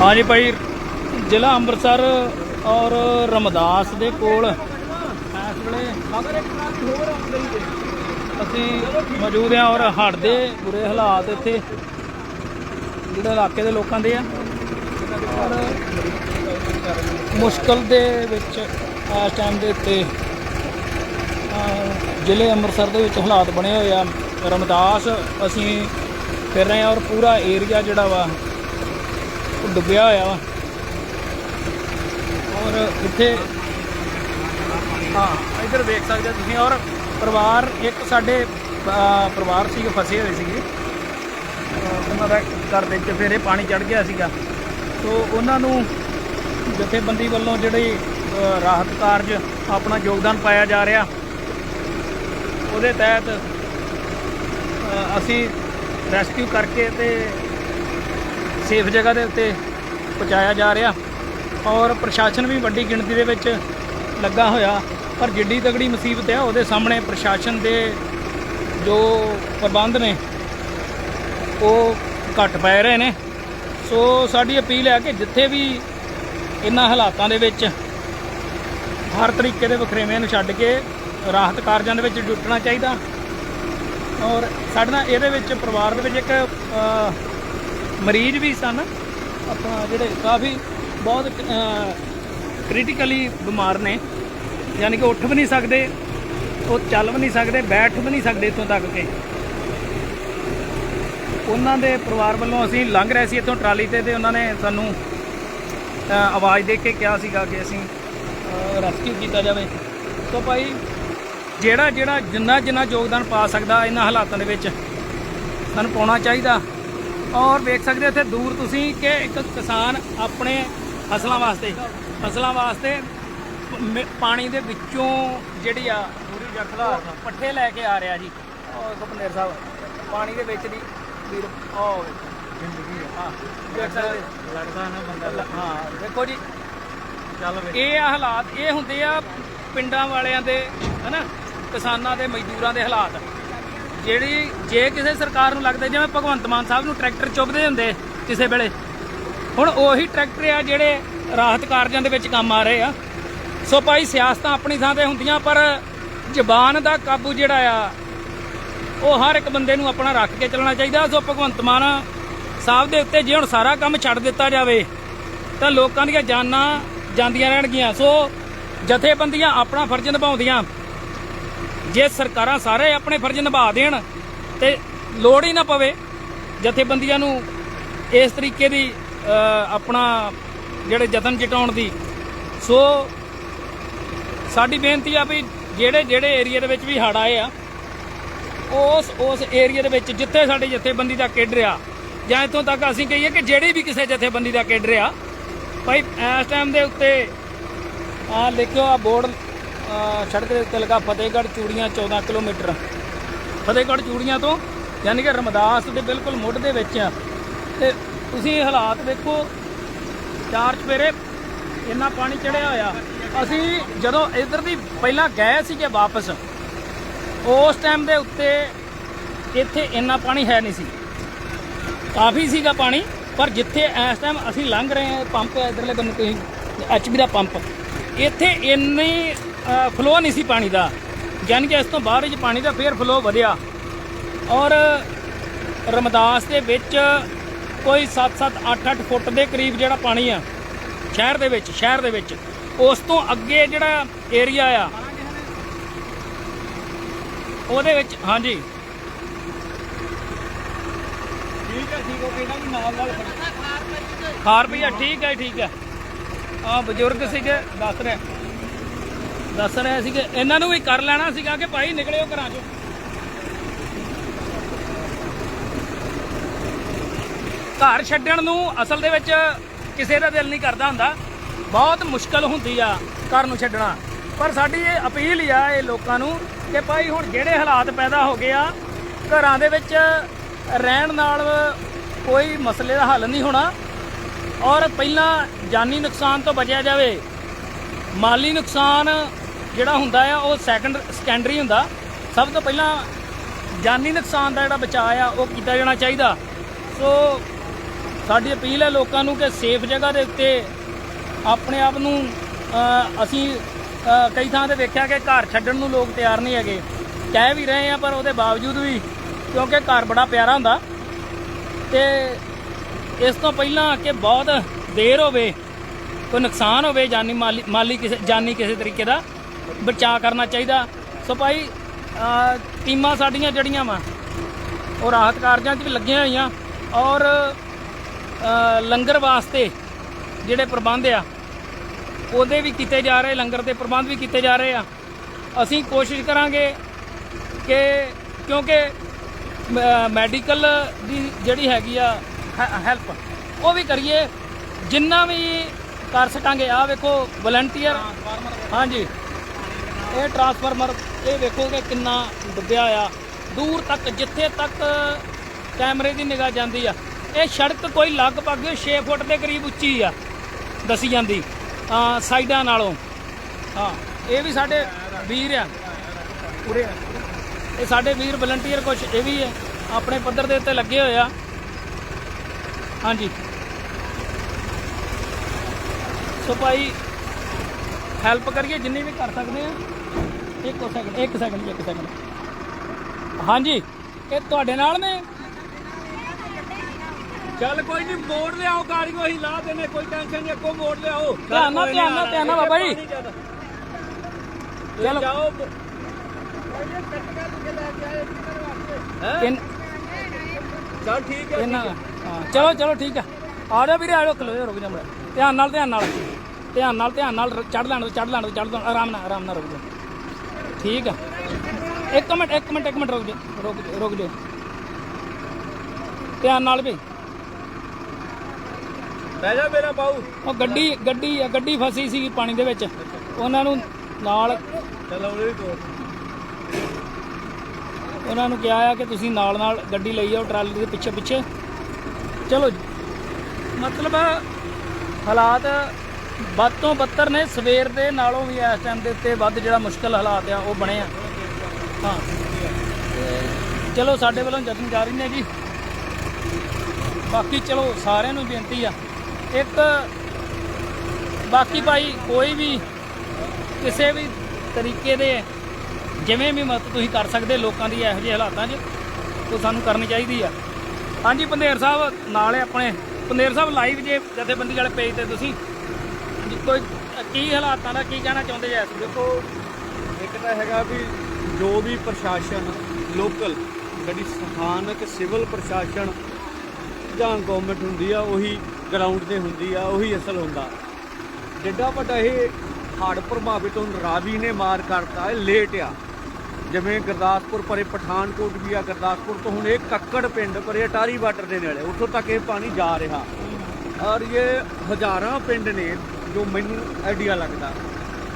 ਹਾਂਜੀ ਭਾਈ, ਜ਼ਿਲ੍ਹਾ ਅੰਮ੍ਰਿਤਸਰ ਔਰ ਰਮਦਾਸ ਦੇ ਕੋਲ ਇਸ ਵੇਲੇ ਅਸੀਂ ਮੌਜੂਦ ਹਾਂ ਔਰ ਹੜ੍ਹ ਦੇ ਬੁਰੇ ਹਾਲਾਤ ਇੱਥੇ, ਜਿਹੜੇ ਇਲਾਕੇ ਦੇ ਲੋਕਾਂ ਦੇ ਆ। ਔਰ ਮੁਸ਼ਕਲ ਦੇ ਵਿੱਚ ਇਸ ਟਾਈਮ ਦੇ ਉੱਤੇ ਜ਼ਿਲ੍ਹੇ ਅੰਮ੍ਰਿਤਸਰ ਦੇ ਵਿੱਚ ਹਾਲਾਤ ਬਣੇ ਹੋਏ ਆ। ਰਮਦਾਸ, ਅਸੀਂ ਫਿਰ ਰਹੇ ਹਾਂ ਔਰ ਪੂਰਾ ਏਰੀਆ ਜਿਹੜਾ ਵਾ ਉਹ ਡੁੱਬਿਆ ਹੋਇਆ ਵਾ। ਔਰ ਇੱਥੇ ਹਾਂ ਇੱਧਰ ਵੇਖ ਸਕਦੇ ਹੋ ਤੁਸੀਂ। ਔਰ ਪਰਿਵਾਰ ਇੱਕ ਸਾਡੇ ਅਹ, ਪਰਿਵਾਰ ਸੀਗੇ ਫਸੇ ਹੋਏ ਸੀਗੇ। ਉਹਨਾਂ ਦਾ ਘਰ ਦੇ ਵਿੱਚ ਫਿਰ ਇਹ ਪਾਣੀ ਚੜ ਗਿਆ ਸੀਗਾ। ਸੋ ਉਹਨਾਂ ਨੂੰ ਜਥੇਬੰਦੀ ਵੱਲੋਂ ਜਿਹੜੀ ਰਾਹਤ ਕਾਰਜ ਆਪਣਾ ਯੋਗਦਾਨ ਪਾਇਆ ਜਾ ਰਿਹਾ। ਉਹਦੇ ਤਹਿਤ ਅਸੀਂ ਰੈਸਕਿਊ ਕਰਕੇ ਤੇ ਸੇਫ ਜਗ੍ਹਾ ਦੇ ਉੱਤੇ ਪਹੁੰਚਾਇਆ ਜਾ ਰਿਹਾ ਔਰ ਪ੍ਰਸ਼ਾਸਨ ਵੀ ਵੱਡੀ ਗਿਣਤੀ ਦੇ ਵਿੱਚ ਲੱਗਾ ਹੋਇਆ, ਪਰ ਜਿੱਡੀ ਤਗੜੀ ਮੁਸੀਬਤ ਹੈ ਉਹਦੇ ਸਾਹਮਣੇ ਪ੍ਰਸ਼ਾਸਨ ਦੇ ਜੋ ਪ੍ਰਬੰਧ ਨੇ, ਉਹ ਘੱਟ ਪੈ ਰਹੇ ਨੇ। ਸੋ ਸਾਡੀ ਅਪੀਲ ਹੈ ਕਿ ਜਿੱਥੇ ਵੀ ਇਹਨਾਂ ਹਾਲਾਤਾਂ ਦੇ ਵਿੱਚ ਹਰ ਤਰੀਕੇ ਦੇ ਵਖਰੇਵਿਆਂ ਨੂੰ ਛੱਡ ਕੇ ਰਾਹਤ ਕਾਰਜਾਂ ਦੇ ਵਿੱਚ ਜੁਟਣਾ ਚਾਹੀਦਾ ਔਰ ਸਾਡੇ ਨਾਲ ਇਹਦੇ ਵਿੱਚ ਪਰਿਵਾਰ ਦੇ ਵਿੱਚ ਇੱਕ ਮਰੀਜ਼ ਵੀ ਸਨ। ਆਪਣਾ ਜਿਹੜੇ ਕਾਫੀ ਬਹੁਤ ਕ੍ਰਿਟੀਕਲੀ ਬਿਮਾਰ ਨੇ। ਯਾਨੀ ਕਿ ਉੱਠ ਵੀ ਨਹੀਂ ਸਕਦੇ, ਉਹ ਚੱਲ ਵੀ ਨਹੀਂ ਸਕਦੇ, ਬੈਠ ਵੀ ਨਹੀਂ ਸਕਦੇ ਇੱਥੋਂ ਤੱਕ ਕਿ। ਉਹਨਾਂ ਦੇ ਪਰਿਵਾਰ ਵੱਲੋਂ ਅਸੀਂ ਲੰਘ ਰਹੇ ਸੀ ਇੱਥੋਂ ਟਰਾਲੀ ਤੇ ਤੇ ਉਹਨਾਂ ਨੇ ਸਾਨੂੰ ਆਵਾਜ਼ ਦੇ ਕੇ ਕਿਹਾ ਸੀਗਾ ਕਿ ਅਸੀਂ ਰੈਸਕਿਊ ਕੀਤਾ ਜਾਵੇ। ਸੋ ਭਾਈ ਜਿਹੜਾ ਜਿਹੜਾ ਜਿੰਨਾ ਜਿੰਨਾ ਯੋਗਦਾਨ ਪਾ ਸਕਦਾ, ਇਹਨਾਂ ਹਾਲਾਤਾਂ ਦੇ ਵਿੱਚ ਸਾਨੂੰ ਪਾਉਣਾ ਚਾਹੀਦਾ। ਔਰ ਵੇਖ ਸਕਦੇ ਹੋ ਇੱਥੇ ਦੂਰ ਤੁਸੀਂ ਕਿ ਇੱਕ ਕਿਸਾਨ ਆਪਣੇ ਫਸਲਾਂ ਵਾਸਤੇ ਫਸਲਾਂ ਵਾਸਤੇ ਪਾਣੀ ਦੇ ਵਿੱਚੋਂ ਜਿਹੜੀ ਆ ਪੂਰੀ ਜਖਲਾ ਪੱਠੇ ਲੈ ਕੇ ਆ ਰਿਹਾ ਜੀ। ਉਹ ਸੁਪਨੇਰ ਸਾਹਿਬ ਪਾਣੀ ਦੇ ਵਿੱਚ ਦੀ ਵੀਰ ਉਹ ਜ਼ਿੰਦਗੀ ਹਾਂ ਦੇਖ ਸਕਦੇ ਲੱਗਦਾ ਨਾ ਬੰਦਾ ਹਾਂ ਦੇਖੋ ਜੀ। ਚੱਲ ਇਹ ਆ ਹਾਲਾਤ ਇਹ ਹੁੰਦੇ ਆ ਪਿੰਡਾਂ ਵਾਲਿਆਂ ਦੇ ਹਨਾ ਕਿਸਾਨਾਂ ਦੇ ਮਜ਼ਦੂਰਾਂ ਦੇ ਹਾਲਾਤ। ਜਿਹੜੀ ਜੇ ਕਿਸੇ ਸਰਕਾਰ ਨੂੰ ਲੱਗਦਾ, ਜਿਵੇਂ ਭਗਵੰਤ ਮਾਨ ਸਾਹਿਬ ਨੂੰ ਟਰੈਕਟਰ ਚੁੱਭਦੇ ਹੁੰਦੇ ਕਿਸੇ ਵੇਲੇ, ਹੁਣ ਉਹੀ ਟਰੈਕਟਰ ਆ ਜਿਹੜੇ ਰਾਹਤ ਕਾਰਜਾਂ ਦੇ ਵਿੱਚ ਕੰਮ ਆ ਰਹੇ ਆ। ਸੋ ਭਾਈ ਸਿਆਸਤਾਂ ਆਪਣੀ ਥਾਂ ਤੇ ਹੁੰਦੀਆਂ, ਪਰ ਜ਼ਬਾਨ ਦਾ ਕਾਬੂ ਜਿਹੜਾ ਆ, ਉਹ ਹਰ ਇੱਕ ਬੰਦੇ ਨੂੰ ਆਪਣਾ ਰੱਖ ਕੇ ਚੱਲਣਾ ਚਾਹੀਦਾ। ਸੋ ਭਗਵੰਤ ਮਾਨ ਸਾਹਿਬ ਦੇ ਉੱਤੇ ਜੇ ਹੁਣ ਸਾਰਾ ਕੰਮ ਛੱਡ ਦਿੱਤਾ ਜਾਵੇ, ਤਾਂ ਲੋਕਾਂ ਦੀਆਂ ਜਾਨਾਂ ਜਾਂਦੀਆਂ ਰਹਿਣਗੀਆਂ। ਸੋ ਜਥੇਬੰਦੀਆਂ ਆਪਣਾ ਫਰਜ਼ ਨਿਭਾਉਂਦੀਆਂ। ਜੇ ਸਰਕਾਰਾਂ ਸਾਰੇ ਆਪਣੇ ਫਰਜ਼ ਨਿਭਾ ਦੇਣ ਤੇ ਲੋੜ ਹੀ ਨਾ ਪਵੇ ਜਥੇਬੰਦੀਆਂ ਨੂੰ ਇਸ ਤਰੀਕੇ ਦੀ ਆਪਣਾ ਜਿਹੜੇ ਯਤਨ ਜਟਾਉਣ ਦੀ। ਸੋ ਸਾਡੀ ਬੇਨਤੀ ਆ ਵੀ ਜਿਹੜੇ ਜਿਹੜੇ ਏਰੀਆ ਦੇ ਵਿੱਚ ਵੀ ਹੜ੍ਹ ਆਏ ਆ, ਉਸ ਉਸ ਏਰੀਆ ਦੇ ਵਿੱਚ ਜਿੱਥੇ ਸਾਡੀ ਜਥੇਬੰਦੀ ਦਾ ਕੇਡਰ ਆ ਜਾਂ ਇੱਥੋਂ ਤੱਕ ਅਸੀਂ ਕਹੀਏ ਕਿ ਜਿਹੜੀ ਵੀ ਕਿਸੇ ਜਥੇਬੰਦੀ ਦਾ ਕੇਡਰ ਆ ਭਾਈ, ਇਸ ਟਾਈਮ ਦੇ ਉੱਤੇ ਆ ਲਿਖਿਓ ਆ ਬੋਰਡ ਸੜਕ ਦੇ ਉੱਤੇ ਲਗਾ ਫਤਿਹਗੜ੍ਹ ਚੂੜੀਆਂ 14 ਕਿਲੋਮੀਟਰ। ਫਤਿਹਗੜ੍ਹ ਚੂੜੀਆਂ ਤੋਂ ਯਾਨੀ ਕਿ ਰਮਦਾਸ ਦੇ ਬਿਲਕੁਲ ਮੁੱਢ ਦੇ ਵਿੱਚ ਆ। ਤੇ ਤੁਸੀਂ ਹਾਲਾਤ ਵੇਖੋ, ਚਾਰ ਚਪੇਰੇ ਇੰਨਾ ਪਾਣੀ ਚੜਿਆ ਹੋਇਆ। ਅਸੀਂ ਜਦੋਂ ਇਧਰ ਦੀ ਪਹਿਲਾਂ ਗਏ ਸੀਗੇ ਵਾਪਸ, ਉਸ ਟਾਈਮ ਦੇ ਉੱਤੇ ਇੱਥੇ ਇੰਨਾ ਪਾਣੀ ਹੈ ਨਹੀਂ ਸੀ। ਕਾਫੀ ਸੀਗਾ ਪਾਣੀ, ਪਰ ਜਿੱਥੇ ਇਸ ਟਾਈਮ ਅਸੀਂ ਲੰਘ ਰਹੇ ਹਾਂ ਪੰਪ ਹੈ, ਇਧਰਲੇ ਬੰਨੇ ਤੁਸੀਂ ਐਚਪੀ ਦਾ ਪੰਪ ਇੱਥੇ ਇੰਨੀ ਫਲੋ ਨਹੀਂ ਸੀ ਪਾਣੀ ਦਾ। ਯਾਨੀ ਕਿ ਇਸ ਤੋਂ ਬਾਅਦ ਵਿੱਚ ਪਾਣੀ ਦਾ ਫੇਰ ਫਲੋ ਵਧਿਆ। ਔਰ ਰਮਦਾਸ ਦੇ ਵਿੱਚ ਕੋਈ 7-7 8-8 ਫੁੱਟ ਦੇ ਕਰੀਬ ਜਿਹੜਾ ਪਾਣੀ ਆ ਸ਼ਹਿਰ ਦੇ ਵਿੱਚ ਸ਼ਹਿਰ ਦੇ ਵਿੱਚ ਉਸ ਤੋਂ ਅੱਗੇ ਜਿਹੜਾ ਏਰੀਆ ਆ ਉਹਦੇ ਵਿੱਚ ਹਾਂਜੀ। ਠੀਕ ਹੈ ਠੀਕ ਹੋ ਕਹਿੰਦਾ ਵੀ ਨਾਲ ਨਾਲ ਖਾਰ ਪਈਆ ਠੀਕ ਹੈ ਠੀਕ ਹੈ ਆ ਬਜ਼ੁਰਗ ਸੀਗੇ ਦੱਸ ਰਹੇ। ਦੱਸ ਰਹੇ ਸੀਗੇ ਇਹਨਾਂ ਨੂੰ ਵੀ ਕਰ ਲੈਣਾ ਸੀਗਾ ਕਿ ਭਾਈ ਨਿਕਲਿਓ ਘਰਾਂ ਚੋਂ। ਘਰ ਛੱਡਣ ਨੂੰ ਅਸਲ ਦੇ ਵਿੱਚ ਕਿਸੇ ਦਾ ਦਿਲ ਨਹੀਂ ਕਰਦਾ ਹੁੰਦਾ। ਬਹੁਤ ਮੁਸ਼ਕਲ ਹੁੰਦੀ ਆ ਘਰ ਨੂੰ ਛੱਡਣਾ। ਪਰ ਸਾਡੀ ਇਹ ਅਪੀਲ ਆ ਇਹ ਲੋਕਾਂ ਨੂੰ ਕਿ ਭਾਈ ਹੁਣ ਜਿਹੜੇ ਹਾਲਾਤ ਪੈਦਾ ਹੋ ਗਏ ਆ, ਘਰਾਂ ਦੇ ਵਿੱਚ ਰਹਿਣ ਨਾਲ ਕੋਈ ਮਸਲੇ ਦਾ ਹੱਲ ਨਹੀਂ ਹੋਣਾ। ਔਰ ਪਹਿਲਾਂ ਜਾਨੀ ਨੁਕਸਾਨ ਤੋਂ ਬਚਿਆ ਜਾਵੇ, ਮਾਲੀ ਨੁਕਸਾਨ ਜਿਹੜਾ ਹੁੰਦਾ ਆ, ਉਹ ਸੈਕੰਡ ਸੈਕੰਡਰੀ ਹੁੰਦਾ। ਸਭ ਤੋਂ ਪਹਿਲਾਂ ਜਾਨੀ ਨੁਕਸਾਨ ਦਾ ਜਿਹੜਾ ਬਚਾਅ ਆ, ਉਹ ਕੀਤਾ ਜਾਣਾ ਚਾਹੀਦਾ। ਸੋ ਸਾਡੀ ਅਪੀਲ ਹੈ ਲੋਕਾਂ ਨੂੰ ਕਿ ਸੇਫ ਜਗ੍ਹਾ ਦੇ ਉੱਤੇ ਆਪਣੇ ਆਪ ਨੂੰ ਅਸੀਂ ਕਈ ਥਾਂ ਤੇ ਵੇਖਿਆ ਕਿ ਘਰ ਛੱਡਣ ਨੂੰ ਲੋਕ ਤਿਆਰ ਨਹੀਂ ਹੈਗੇ। ਕਹਿ ਵੀ ਰਹੇ ਆ, ਪਰ ਉਹਦੇ ਬਾਵਜੂਦ ਵੀ, ਕਿਉਂਕਿ ਘਰ ਬੜਾ ਪਿਆਰਾ ਹੁੰਦਾ। ਤੇ ਇਸ ਤੋਂ ਪਹਿਲਾਂ ਕਿ ਬਹੁਤ ਦੇਰ ਹੋਵੇ, ਕੋਈ ਨੁਕਸਾਨ ਹੋਵੇ ਜਾਨੀ ਮਾਲੀ ਮਾਲੀ ਕਿਸੇ, ਜਾਨੀ ਕਿਸੇ ਤਰੀਕੇ ਦਾ ਬਚਾਅ ਕਰਨਾ ਚਾਹੀਦਾ। ਸੋ ਭਾਈ ਟੀਮਾਂ ਸਾਡੀਆਂ ਜੜੀਆਂ ਵਾ, ਉਹ ਰਾਹਤ ਕਾਰਜਾਂ 'ਚ ਵੀ ਲੱਗੀਆਂ ਹੋਈਆਂ ਔਰ ਲੰਗਰ ਵਾਸਤੇ ਜਿਹੜੇ ਪ੍ਰਬੰਧ ਆ, ਉਹਦੇ ਵੀ ਕੀਤੇ ਜਾ ਰਹੇ, ਲੰਗਰ ਦੇ ਪ੍ਰਬੰਧ ਵੀ ਕੀਤੇ ਜਾ ਰਹੇ ਆ। ਅਸੀਂ ਕੋਸ਼ਿਸ਼ ਕਰਾਂਗੇ ਕਿ ਕਿਉਂਕਿ ਮੈਡੀਕਲ ਦੀ ਜਿਹੜੀ ਹੈਗੀ ਆ ਹੈਲਪ, ਉਹ ਵੀ ਕਰੀਏ। ਜਿੰਨਾ ਵੀ ਕਰ ਸਕਾਂਗੇ ਆ ਵੇਖੋ, ਵਲੰਟੀਅਰ। ਹਾਂਜੀ। ਇਹ ਟਰਾਂਸਫਾਰਮਰ ਇਹ ਵੇਖੋ ਕਿ ਕਿੰਨਾ ਡੁੱਬਿਆ ਆ ਦੂਰ ਤੱਕ, ਜਿੱਥੇ ਤੱਕ ਕੈਮਰੇ ਦੀ ਨਿਗਾਹ ਜਾਂਦੀ ਆ, ਇਹ ਸੜਕ ਕੋਈ ਲਗਭਗ 6 ਫੁੱਟ ਦੇ ਕਰੀਬ ਉੱਚੀ ਆ, ਦੱਸੀ ਜਾਂਦੀ। ਆ ਸਾਈਡਾਂ ਨਾਲੋਂ। ਹਾਂ, ਇਹ ਵੀ ਸਾਡੇ ਵੀਰ ਆ। ਪੂਰੇ ਆ ਇਹ ਸਾਡੇ ਵੀਰ ਵਲੰਟੀਅਰ ਕੁਝ ਇਹ ਵੀ ਹੈ ਆਪਣੇ ਪੱਧਰ ਦੇ ਉੱਤੇ ਲੱਗੇ ਹੋਏ ਆ। ਹਾਂਜੀ। ਸੋ ਭਾਈ ਹੈਲਪ ਕਰੀਏ, ਜਿੰਨੀ ਵੀ ਕਰ ਸਕਦੇ ਆ। ਇੱਕ ਸੈਕਿੰਡ ਇੱਕ ਸੈਕਿੰਡ ਇੱਕ ਸੈਕਿੰਡ ਹਾਂਜੀ ਇਹ ਤੁਹਾਡੇ ਨਾਲ ਨੇ? ਚੱਲ ਕੋਈ ਨਹੀਂ ਮੋੜ ਲਿਆਓ ਗਾੜੀ ਨੂੰ ਅਸੀਂ ਲਾ ਦੇਨੇ ਕੋਈ ਟੈਨਸ਼ਨ ਨਹੀਂ ਅੱਗੋਂ ਮੋੜ ਲਿਆਓ। ਧਿਆਨ ਨਾਲ, ਧਿਆਨ ਨਾਲ, ਧਿਆਨ ਨਾਲ ਬਾਬਾ ਜੀ। ਚਲੋ। ਜਾਓ ਚੱਲ ਠੀਕ ਹੈ ਇਹਨਾਂ ਚਲੋ ਚਲੋ ਠੀਕ ਆ ਆ ਜਾਓ ਵੀਰੇ ਆ ਖਲੋ ਜਾਓ, ਰੁਕ ਜਾ ਮੈਂ ਧਿਆਨ ਨਾਲ ਧਿਆਨ ਨਾਲ। ਧਿਆਨ ਨਾਲ ਧਿਆਨ ਨਾਲ ਚੜ ਲੈਣ ਦਿਓ ਚੜ ਲੈਣ ਦਿਓ ਚੜ ਲੈਣ ਆਰਾਮ ਨਾਲ ਆਰਾਮ ਨਾਲ ਰੁਕ ਜਾ ਠੀਕ ਆ। ਇੱਕ ਮਿੰਟ ਇੱਕ ਮਿੰਟ ਇੱਕ ਮਿੰਟ ਰੁਕ ਜਾ ਰੁਕ ਜਾ ਰੁਕ ਜਾ। ਧਿਆਨ ਨਾਲ ਵੀ। ਬਹਿ ਜਾ ਮੇਰਾ ਬਾਊ। ਉਹ ਗੱਡੀ ਗੱਡੀ ਆ ਗੱਡੀ ਫਸੀ ਸੀ ਪਾਣੀ ਦੇ ਵਿੱਚ। ਉਹਨਾਂ ਨੂੰ ਨਾਲ ਉਹਨਾਂ ਨੂੰ ਕਿਹਾ ਆ ਕਿ ਤੁਸੀਂ ਨਾਲ ਨਾਲ ਗੱਡੀ ਲਈ ਜਾਓ ਟਰਾਲੀ ਦੇ ਪਿੱਛੇ ਪਿੱਛੇ ਚਲੋ। ਮਤਲਬ ਹਾਲਾਤ ਵੱਧ ਤੋਂ ਬੱਤਰ ਨੇ ਸਵੇਰ ਦੇ ਨਾਲੋਂ ਵੀ ਇਸ ਟਾਈਮ ਦੇ ਉੱਤੇ ਵੱਧ ਜਿਹੜਾ ਮੁਸ਼ਕਲ ਹਾਲਾਤ ਆ, ਉਹ ਬਣੇ ਆ। ਹਾਂ। ਤੇ ਚਲੋ ਸਾਡੇ ਵੱਲੋਂ ਯਤਨ ਜਾਰੀ ਨੇ ਜੀ। ਬਾਕੀ ਚਲੋ ਸਾਰਿਆਂ ਨੂੰ ਬੇਨਤੀ ਆ। ਇੱਕ, ਬਾਕੀ ਭਾਈ ਕੋਈ ਵੀ ਕਿਸੇ ਵੀ ਤਰੀਕੇ ਦੇ ਜਿਵੇਂ ਵੀ ਮਦਦ ਤੁਸੀਂ ਕਰ ਸਕਦੇ, ਲੋਕਾਂ ਦੀ ਇਹੋ ਜਿਹੇ ਹਾਲਾਤਾਂ 'ਚ, ਉਹ ਸਾਨੂੰ ਕਰਨੀ ਚਾਹੀਦੀ ਆ। ਹਾਂਜੀ ਪੰਦੇਰ ਸਾਹਿਬ, ਨਾਲ ਆਪਣੇ ਪੰਦੇਰ ਸਾਹਿਬ ਲਾਈਵ ਜੇ ਜਥੇਬੰਦੀ ਵਾਲੇ ਪੇਜ ਤੇ ਤੁਸੀਂ ਕੋਈ ਕੀ ਹਾਲਾਤਾਂ ਦਾ ਕੀ ਕਹਿਣਾ ਚਾਹੁੰਦੇ ਆ ਦੇਖੋ, ਇੱਕ ਤਾਂ ਹੈਗਾ ਵੀ ਜੋ ਵੀ ਪ੍ਰਸ਼ਾਸਨ ਲੋਕਲ, ਜਿਹੜੀ ਸਥਾਨਕ ਸਿਵਲ ਪ੍ਰਸ਼ਾਸਨ ਜਾਂ ਗਵਰਨਮੈਂਟ ਹੁੰਦੀ ਆ, ਉਹੀ ਗਰਾਊਂਡ ਤੇ ਹੁੰਦੀ ਆ, ਉਹੀ ਅਸਲ ਹੁੰਦਾ। ਜਿੱਡਾ ਵੱਡਾ ਇਹ ਹੜ੍ਹ ਪ੍ਰਭਾਵਿਤ ਹੁਣ, ਰਾਵੀ ਨੇ ਮਾਰ ਕਰਤਾ, ਇਹ ਲੇਟ ਆ। ਜਿਵੇਂ ਗੁਰਦਾਸਪੁਰ ਪਰੇ ਪਠਾਨਕੋਟ ਵੀ ਆ, ਗੁਰਦਾਸਪੁਰ ਤੋਂ ਹੁਣ ਇਹ ਕੱਕੜ ਪਿੰਡ ਪਰੇ ਅਟਾਰੀ ਵਾਟਰ ਦੇ ਨੇੜੇ, ਉੱਥੋਂ ਤੱਕ ਇਹ ਪਾਣੀ ਜਾ ਰਿਹਾ। ਔਰ ਇਹ ਹਜ਼ਾਰਾਂ ਪਿੰਡ ਨੇ ਜੋ ਮੈਨੂੰ ਆਈਡੀਆ ਲੱਗਦਾ।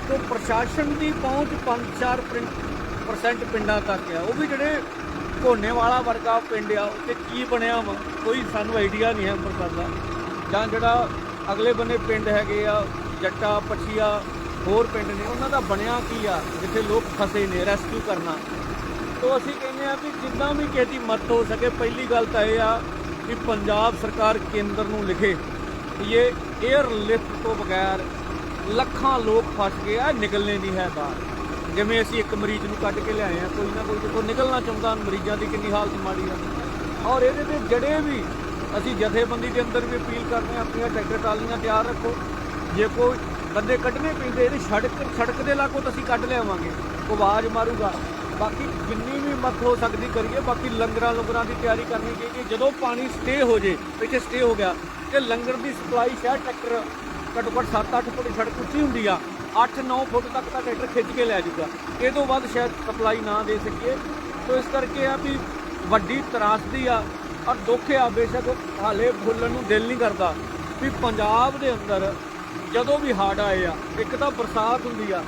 ਤੋਂ ਪ੍ਰਸ਼ਾਸਨ ਦੀ ਪਹੁੰਚ 5-4% ਪਿੰਡਾਂ ਤੱਕ ਆ। ਉਹ ਵੀ ਜਿਹੜੇ ਕੋਨੇ ਵਾਲਾ ਵਰਗਾ ਪਿੰਡ ਆ, ਉੱਥੇ ਕੀ ਬਣਿਆ ਵਾ, ਕੋਈ ਸਾਨੂੰ ਆਈਡੀਆ ਨਹੀਂ ਹੈ ਅੰਮ੍ਰਿਤਸਰ ਦਾ ਜਾਂ ਜਿਹੜਾ ਅਗਲੇ ਬੰਨੇ ਪਿੰਡ ਹੈਗੇ ਆ, ਜੱਟਾ, ਪਛੀਆ, ਹੋਰ ਪਿੰਡ ਨੇ, ਉਹਨਾਂ ਦਾ ਬਣਿਆ ਕੀ ਆ, ਜਿੱਥੇ ਲੋਕ ਫਸੇ ਨੇ ਰੈਸਕਿਊ ਕਰਨਾ। ਤੋਂ ਅਸੀਂ ਕਹਿੰਦੇ ਆ ਵੀ ਜਿੱਦਾਂ ਵੀ ਕਿਸੇ ਦੀ ਮਦਦ ਹੋ ਸਕੇ, ਪਹਿਲੀ ਗੱਲ ਤਾਂ ਇਹ ਆ ਕਿ ਪੰਜਾਬ ਸਰਕਾਰ ਕੇਂਦਰ ਨੂੰ ਲਿਖੇ। ਕਿ ਇਹ ਲਿਫਟ ਤੋਂ ਬਗੈਰ ਲੱਖਾਂ ਲੋਕ ਫਸ ਗਏ ਆ ਨਿਕਲਣੇ ਨਹੀਂ ਹੈ ਬਾਹਰ ਜਿਵੇਂ ਅਸੀਂ ਇੱਕ ਮਰੀਜ਼ ਨੂੰ ਕੱਢ ਕੇ ਲਿਆਏ ਆ, ਕੋਈ ਨਾ ਕੋਈ ਤੇ ਨਿਕਲਣਾ ਚਾਹੁੰਦਾ, ਮਰੀਜ਼ਾਂ ਦੀ ਕਿੰਨੀ ਹਾਲਤ ਮਾੜੀ ਆ। ਔਰ ਇਹਦੇ ਤੇ ਜਿਹੜੇ ਵੀ ਅਸੀਂ ਜਥੇਬੰਦੀ ਦੇ ਅੰਦਰ ਵੀ ਅਪੀਲ ਕਰਦੇ ਆ, ਆਪਣੀਆਂ ਟਰੈਕਟਰ ਟਰਾਲੀਆਂ ਤਿਆਰ ਰੱਖੋ। ਜੇ ਕੋਈ ਬੰਦੇ ਕੱਢਣੇ ਪੈਂਦੇ, ਇਹਦੀ ਸੜਕ ਸੜਕ ਦੇ ਲਾਗੋਂ ਤਾਂ ਅਸੀਂ ਕੱਢ ਲਿਆਵਾਂਗੇ, ਉਹ ਆਵਾਜ਼ ਮਾਰੂਗਾ। ਬਾਕੀ ਜਿੰਨੀ ਵੀ ਮਦਦ ਹੋ ਸਕਦੀ ਕਰੀਏ, ਬਾਕੀ ਲੰਗਰਾਂ ਲੰਗਰਾਂ ਦੀ ਤਿਆਰੀ ਕਰਨੀ ਚਾਹੀਦੀ ਜਦੋਂ ਪਾਣੀ ਸਟੇ ਹੋ ਜੇ ਇੱਥੇ ਸਟੇ ਹੋ ਗਿਆ, ਤੇ ਲੰਗਰ ਦੀ ਸਪਲਾਈ ਸ਼ਾਇਦ ਟਰੈਕਟਰ ਘੱਟੋ ਘੱਟ 7-8 ਫੁੱਟ ਸੜਕ ਉੱਚੀ ਹੁੰਦੀ ਆ 8-9 ਫੁੱਟ ਤੱਕ ਤਾਂ ਟਰੈਕਟਰ ਖਿੱਚ ਕੇ ਲੈ ਜਾਊਗਾ। ਇਹ ਤੋਂ ਵੱਧ ਸ਼ਾਇਦ ਸਪਲਾਈ ਨਾ ਦੇ ਸਕੀਏ। ਸੋ ਇਸ ਕਰਕੇ ਆ ਵੀ ਵੱਡੀ ਤਰਾਸਦੀ ਆ, ਔਰ ਦੁੱਖ ਆ, ਬੇਸ਼ੱਕ ਹਾਲੇ ਫੁੱਲਣ ਨੂੰ ਦਿਲ ਨਹੀਂ ਕਰਦਾ ਵੀ ਪੰਜਾਬ ਦੇ ਅੰਦਰ ਜਦੋਂ ਵੀ ਹੜ੍ਹ ਆਏ ਆ, ਇੱਕ ਤਾਂ ਬਰਸਾਤ ਹੁੰਦੀ ਆ,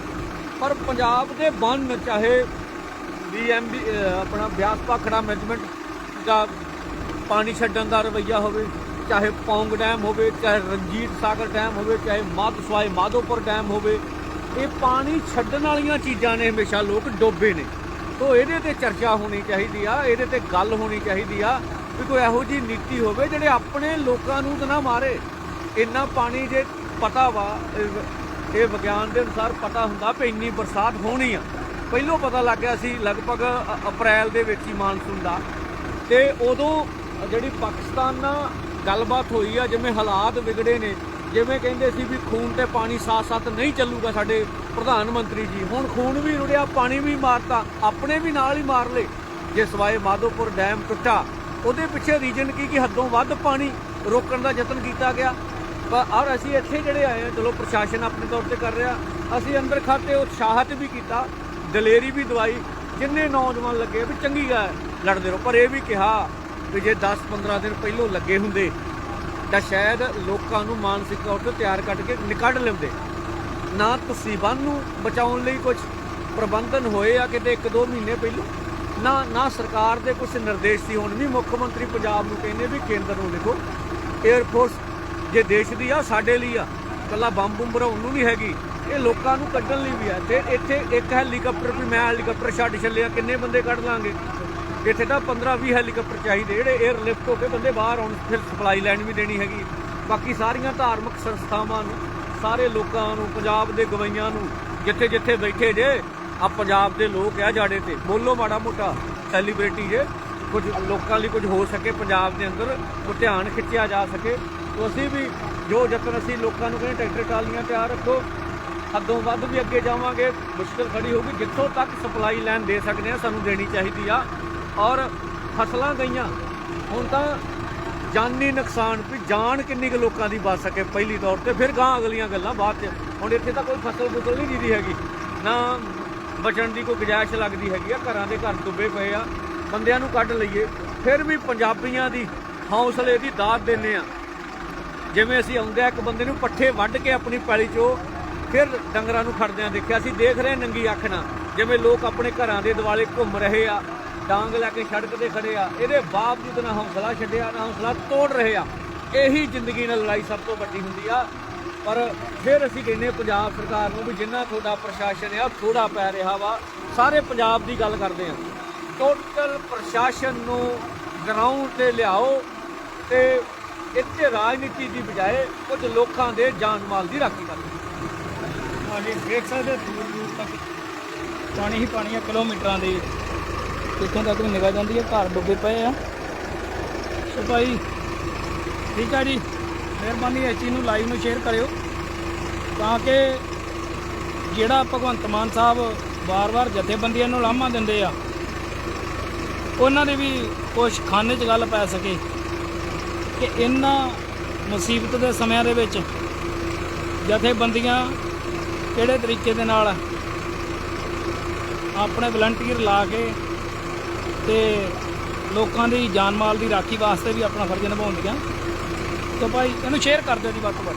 ਪਰ ਪੰਜਾਬ ਦੇ ਬੰਨ ਚਾਹੇ ਬੀਐਮਬੀ ਆਪਣਾ ਬਿਆਸ ਭਾਖੜਾ ਮੈਨੇਜਮੈਂਟ ਦਾ ਪਾਣੀ ਛੱਡਣ ਦਾ ਰਵੱਈਆ ਹੋਵੇ, ਚਾਹੇ ਪੌਂਗ ਡੈਮ ਹੋਵੇ, ਚਾਹੇ ਰਣਜੀਤ ਸਾਗਰ ਡੈਮ ਹੋਵੇ, ਚਾਹੇ ਮਾਧਸਵਾਈ ਮਾਧੋਪੁਰ ਡੈਮ ਹੋਵੇ, ਇਹ ਪਾਣੀ ਛੱਡਣ ਵਾਲੀਆਂ ਚੀਜ਼ਾਂ ਨੇ ਹਮੇਸ਼ਾ ਲੋਕ ਡੋਬੇ ਨੇ। ਤੋਂ ਇਹਦੇ ਤੇ ਚਰਚਾ ਹੋਣੀ ਚਾਹੀਦੀ ਆ, ਇਹਦੇ ਤੇ ਗੱਲ ਹੋਣੀ ਚਾਹੀਦੀ ਆ, ਵੀ ਕੋਈ ਇਹੋ ਜੀ ਨੀਤੀ ਹੋਵੇ ਜਿਹੜੇ ਆਪਣੇ ਲੋਕਾਂ ਨੂੰ ਤਾਂ ਨਾ ਮਾਰੇ। ਇੰਨਾ ਪਾਣੀ ਜੇ ਪਤਾ ਵਾ ਇਹ ਵਿਗਿਆਨ ਦੇ ਅਨੁਸਾਰ ਪਤਾ ਹੁੰਦਾ ਵੀ ਇੰਨੀ ਬਰਸਾਤ ਹੋਣੀ ਆ। ਪਹਿਲੋਂ ਪਤਾ ਲੱਗ ਗਿਆ ਸੀ ਲਗਭਗ ਅਪ੍ਰੈਲ ਦੇ ਵਿੱਚ ਹੀ ਮਾਨਸੂਨ ਦਾ। ਤੇ ਉਦੋਂ ਜਿਹੜੀ ਪਾਕਿਸਤਾਨ ਨਾਲ ਗੱਲਬਾਤ ਹੋਈ ਆ, ਜਿਵੇਂ ਹਾਲਾਤ ਵਿਗੜੇ ਨੇ, ਜਿਵੇਂ ਕਹਿੰਦੇ ਸੀ ਵੀ ਖੂਨ ਤੇ ਪਾਣੀ ਸਾਥ-ਸਾਥ ਨਹੀਂ ਚੱਲੂਗਾ ਸਾਡੇ ਪ੍ਰਧਾਨ ਮੰਤਰੀ ਜੀ। ਹੁਣ ਖੂਨ ਵੀ ਰੁੜਿਆ, ਪਾਣੀ ਵੀ ਮਾਰਤਾ, ਆਪਣੇ ਵੀ ਨਾਲ ਹੀ ਮਾਰ ਲਏ। ਜੇ ਸਵਾਏ ਮਾਧੋਪੁਰ ਡੈਮ ਟੁੱਟਾ, ਉਹਦੇ ਪਿੱਛੇ ਰੀਜਨ ਕੀ ਕਿ ਹੱਦੋਂ ਵੱਧ ਪਾਣੀ ਰੋਕਣ ਦਾ ਯਤਨ ਕੀਤਾ ਗਿਆ। ਪਰ ਔਰ ਅਸੀਂ ਇੱਥੇ ਜਿਹੜੇ ਆਏ ਆ, ਚਲੋ ਪ੍ਰਸ਼ਾਸਨ ਆਪਣੇ ਤੌਰ ਤੇ ਕਰ ਰਿਹਾ। ਅਸੀਂ ਅੰਦਰ ਖਾਤੇ ਉਤਸ਼ਾਹਤ ਵੀ ਕੀਤਾ। ਦਲੇਰੀ ਵੀ ਦਵਾਈ ਜਿੰਨੇ ਨੌਜਵਾਨ ਲੱਗੇ ਵੀ ਚੰਗੀ ਗੱਲ ਲੜਦੇ ਰਹੋ। ਪਰ ਇਹ ਵੀ ਕਿਹਾ ਕਿ ਜੇ 10-15 ਦਿਨ ਪਹਿਲੋਂ ਲੱਗੇ ਹੁੰਦੇ ਤਾਂ ਸ਼ਾਇਦ ਲੋਕਾਂ ਨੂੰ ਮਾਨਸਿਕ ਤੌਰ ਤੇ ਤਿਆਰ ਕੱਢ ਕੇ ਨਿਕੜ ਲੈਂਦੇ। ਨਾ ਤੁਸੀਂ ਬੰਨ ਨੂੰ ਬਚਾਉਣ ਲਈ ਕੁਝ ਪ੍ਰਬੰਧਨ ਹੋਏ ਆ ਕਿਤੇ 1-2 ਮਹੀਨੇ ਪਹਿਲੋਂ? ਨਾ ਨਾ ਸਰਕਾਰ ਦੇ ਕੁਝ ਨਿਰਦੇਸ਼ ਸੀ, ਹੁਣ ਵੀ ਮੁੱਖ ਮੰਤਰੀ ਪੰਜਾਬ ਨੂੰ ਕਹਿੰਦੇ ਵੀ ਕੇਂਦਰ ਨੂੰ ਲਿਖੋ। 에ਅਰ ਫੋਰਸ ਜੇ ਦੇਸ਼ ਦੀ ਆ, ਸਾਡੇ ਲਈ ਆ। ਕੱਲਾ ਬੰਬ ਬੰਬ ਬਣਾਉਣ ਨੂੰ ਨਹੀਂ ਹੈਗੀ। ਇਹ ਲੋਕਾਂ ਨੂੰ ਕੱਢਣ ਲਈ ਵੀ ਹੈ ਤੇ ਇੱਥੇ ਇੱਕ ਹੈਲੀਕਾਪਟਰ ਵੀ ਮੈਂ ਹੈਲੀਕਾਪਟਰ ਛੱਡ ਛੱਲਿਆ, ਕਿੰਨੇ ਬੰਦੇ ਕੱਢ ਲਾਂਗੇ? ਇੱਥੇ ਤਾਂ 15-20 ਹੈਲੀਕਾਪਟਰ ਚਾਹੀਦੇ, ਜਿਹੜੇ 에ਅਰ ਲਿਫਟ ਹੋ ਕੇ ਬੰਦੇ ਬਾਹਰ ਆਉਣ, ਫਿਰ ਸਪਲਾਈ ਲਾਈਨ ਵੀ ਦੇਣੀ ਹੈਗੀ। ਬਾਕੀ ਸਾਰੀਆਂ ਧਾਰਮਿਕ ਸੰਸਥਾਵਾਂ ਨੂੰ, ਸਾਰੇ ਲੋਕਾਂ ਨੂੰ, ਪੰਜਾਬ ਦੇ ਗਵਈਆਂ ਨੂੰ, ਜਿੱਥੇ ਜਿੱਥੇ ਬੈਠੇ ਜੇ ਆ ਪੰਜਾਬ ਦੇ ਲੋਕ ਆ ਜਾੜੇ ਤੇ। ਬੋਲੋ ਮਾੜਾ ਮੋਟਾ ਸੈਲੀਬ੍ਰਿਟੀ ਜੇ। ਕੁਝ ਲੋਕਾਂ ਲਈ ਕੁਝ ਹੋ ਸਕੇ, ਪੰਜਾਬ ਦੇ ਅੰਦਰ ਉਹ ਧਿਆਨ ਖਿੱਚਿਆ ਜਾ ਸਕੇ। ਤੋ ਅਸੀਂ ਵੀ ਜੋ ਯਤਨ ਅਸੀਂ ਲੋਕਾਂ ਨੂੰ ਕਹਿੰਦੇ ਟਰੈਕਟਰ ਟਾਲੀਆਂ ਤਿਆਰ ਰੱਖੋ। ਅੱਗੋਂ ਵੱਧ ਵੀ ਅੱਗੇ ਜਾਵਾਂਗੇ, ਮੁਸ਼ਕਲ ਖੜੀ ਹੋਊਗੀ। ਜਿੱਥੋਂ ਤੱਕ ਸਪਲਾਈ ਲਾਈਨ ਦੇ ਸਕਦੇ ਆ ਸਾਨੂੰ ਦੇਣੀ ਚਾਹੀਦੀ ਆ। ਔਰ ਫਸਲਾਂ ਗਈਆਂ, ਹੁਣ ਤਾਂ ਜਾਨੀ ਨੁਕਸਾਨ ਵੀ ਜਾਨ ਕਿੰਨੀ ਕੁ ਲੋਕਾਂ ਦੀ ਬਚ ਸਕੇ ਪਹਿਲੀ ਤੌਰ ਤੇ, ਫਿਰ ਗਾਂ ਅਗਲੀਆਂ ਗੱਲਾਂ ਬਾਅਦ ਚ। ਹੁਣ ਇੱਥੇ ਤਾਂ ਕੋਈ ਫਸਲ ਫੁਸਲ ਨਹੀਂ ਦੀਦੀ ਹੈਗੀ। ਨਾ ਬਚਣ ਦੀ ਕੋਈ ਗੁਜਾਇਸ਼ ਲੱਗਦੀ ਹੈਗੀ ਆ, ਘਰਾਂ ਦੇ ਘਰ ਡੁੱਬੇ ਪਏ ਆ। ਬੰਦਿਆਂ ਨੂੰ ਕੱਢ ਲਈਏ। ਫਿਰ ਵੀ ਪੰਜਾਬੀਆਂ ਦੀ ਹੌਸਲੇ ਦੀ ਦਾਤ ਦਿੰਨੇ ਆ। ਜਿਵੇਂ ਅਸੀਂ ਆਉਂਦੇ ਆ, ਇੱਕ ਬੰਦੇ ਨੂੰ ਪੱਠੇ ਵੱਢ ਕੇ ਆਪਣੀ ਪੈਲੀ ਚੋਂ ਫਿਰ ਡੰਗਰਾਂ ਨੂੰ ਖੜਦਿਆਂ ਦੇਖਿਆ। ਅਸੀਂ ਦੇਖ ਰਹੇ ਨੰਗੀ ਅੱਖ ਨਾਲ, ਜਿਵੇਂ ਲੋਕ ਆਪਣੇ ਘਰਾਂ ਦੇ ਦਿਵਾਲੇ ਘੁੰਮ ਰਹੇ ਆ, ਡਾਂਗ ਲੈ ਕੇ ਸੜਕ ਤੇ ਖੜੇ ਆ। ਇਹਦੇ ਬਾਵਜੂਦ ਨਾ ਹੌਸਲਾ ਛੱਡਿਆ, ਨਾ ਹੌਸਲਾ ਤੋੜ ਰਹੇ ਆ। ਇਹੀ ਜ਼ਿੰਦਗੀ ਨਾਲ ਲੜਾਈ ਸਭ ਤੋਂ ਵੱਡੀ ਹੁੰਦੀ ਆ। ਪਰ ਫਿਰ ਅਸੀਂ ਕਹਿੰਦੇ ਪੰਜਾਬ ਸਰਕਾਰ ਨੂੰ ਵੀ ਜਿੰਨਾ ਤੁਹਾਡਾ ਪ੍ਰਸ਼ਾਸਨ ਆ ਥੋੜਾ ਪੈ ਰਿਹਾ ਵਾ। ਸਾਰੇ ਪੰਜਾਬ ਦੀ ਗੱਲ ਕਰਦੇ ਆ। ਟੋਟਲ ਪ੍ਰਸ਼ਾਸਨ ਨੂੰ ਗਰਾਊਂਡ ਤੇ ਲਿਆਓ ਤੇ ਇੱਥੇ ਰਾਜਨੀਤੀ ਦੀ ਬਜਾਏ ਕੁਝ ਲੋਕਾਂ ਦੇ ਜਾਨ ਮਾਲ ਦੀ ਰਾਖੀ ਕਰੋ ਹਾਂਜੀ, ਦੇਖ ਸਕਦੇ ਹੋ, ਦੂਰ ਦੂਰ ਤੱਕ ਪਾਣੀ ਹੀ ਪਾਣੀ ਆ, ਕਿਲੋਮੀਟਰਾਂ ਦੇ। ਇੱਥੋਂ ਤੱਕ ਵੀ ਨਿਗਾਹ ਜਾਂਦੀ ਹੈ ਘਰ ਡੁੱਬੇ ਪਏ ਆ। ਸੋ ਭਾਈ, ਠੀਕ ਆ ਜੀ। ਮਿਹਰਬਾਨੀ ਇਸ ਚੀਜ਼ ਨੂੰ ਲਾਈਵ ਨੂੰ ਸ਼ੇਅਰ ਕਰਿਓ, ਤਾਂ ਕਿ ਜਿਹੜਾ ਭਗਵੰਤ ਮਾਨ ਸਾਹਿਬ ਵਾਰ-ਵਾਰ ਜਥੇਬੰਦੀਆਂ ਨੂੰ ਲਾਮਾ ਦਿੰਦੇ ਆ, ਉਹਨਾਂ ਦੇ ਵੀ ਕੁਛ ਖਾਨੇ 'ਚ ਗੱਲ ਪੈ ਸਕੇ। ਕਿ ਇਹਨਾਂ ਮੁਸੀਬਤ ਦੇ ਸਮਿਆਂ ਦੇ ਵਿੱਚ ਜਥੇਬੰਦੀਆਂ ਕਿਹੜੇ ਤਰੀਕੇ ਦੇ ਨਾਲ ਆਪਣੇ ਵਲੰਟੀਅਰ ਲਾ ਕੇ ਤੇ ਲੋਕਾਂ ਦੀ ਜਾਨ ਮਾਲ ਦੀ ਰਾਖੀ ਵਾਸਤੇ ਵੀ ਆਪਣਾ ਫਰਜ਼ ਨਿਭਾਉਂਦੀਆਂ। ਤਾਂ ਭਾਈ, ਇਹਨੂੰ ਸ਼ੇਅਰ ਕਰ ਦਿਓ ਜੀ ਵੱਧ ਤੋਂ ਵੱਧ।